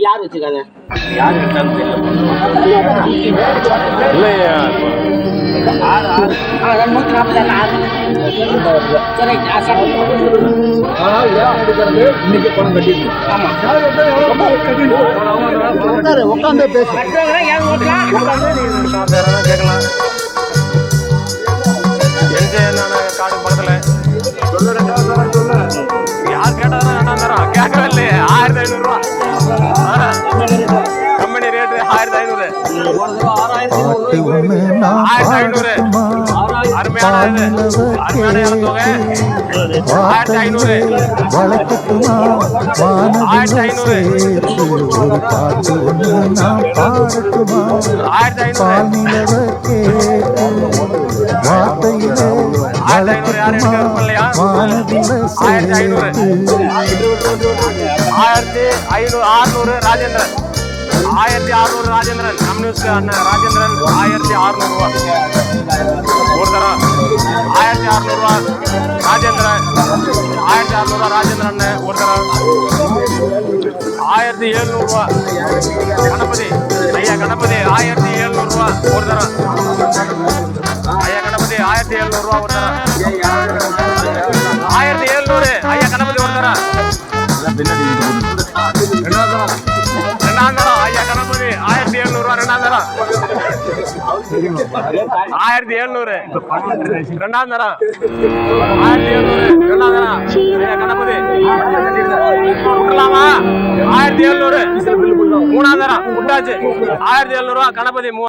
யார் வச்சிருக்காங்க யார் இல்லையா ஆ, ஆறு சரி கேட்கலாம் கம்பெனி ரேட்டு ஆயிரத்தி ஐநூறு. ஆயிரத்தி ஐநூறு. அருமையான ஆயிரத்தி ஐநூறு. ஐநூறு ஆயிரத்தி ஐநூறு. ஆயிரத்தி ஐநூறு யாரும் எடுக்க இல்லையா ஆயிரத்தி ஐநூறு. ஆயிரத்தி ஐநூறு ஆறுநூறு ராஜேந்திரன். ஆயிரத்தி அறுநூறு ராஜேந்திரன். கம்யூனிஸ்ட் அண்ணன் ராஜேந்திரன் ஆயிரத்தி அறுநூறுவா ஒரு தரம் ஆயிரத்தி அறுநூறுவா ராஜேந்திரன். ஆயிரத்தி அறுநூறுவா ராஜேந்திரன் ஒரு தரம் ஆயிரத்தி எழுநூறுவா கணபதி ஐயா கணபதி ஆயிரத்தி எழுநூறுவா ஒரு தரம் ஐயா கணபதி ஆயிரத்தி எழுநூறுவா ஒரு ஆயிரத்தி எழுநூறு. ஐயா கணபதி ஒரு தரம் ரெண்டாம் தரம் ஐயா கணபதி ஆயிரத்தி எழுநூறு ரூபா ரெண்டாம் தரம் ஆயிரத்தி எழுநூறு. ரெண்டாம் தரம் ஆயிரத்தி எழுநூறு. ரெண்டாம் தரம் ஐயா கணபதி. விட்டுலாமா ஆயிரத்தி எழுநூறு. மூணாம் தரம் விட்டாச்சு ஆயிரத்தி எழுநூறு ரூபா கணபதி மூ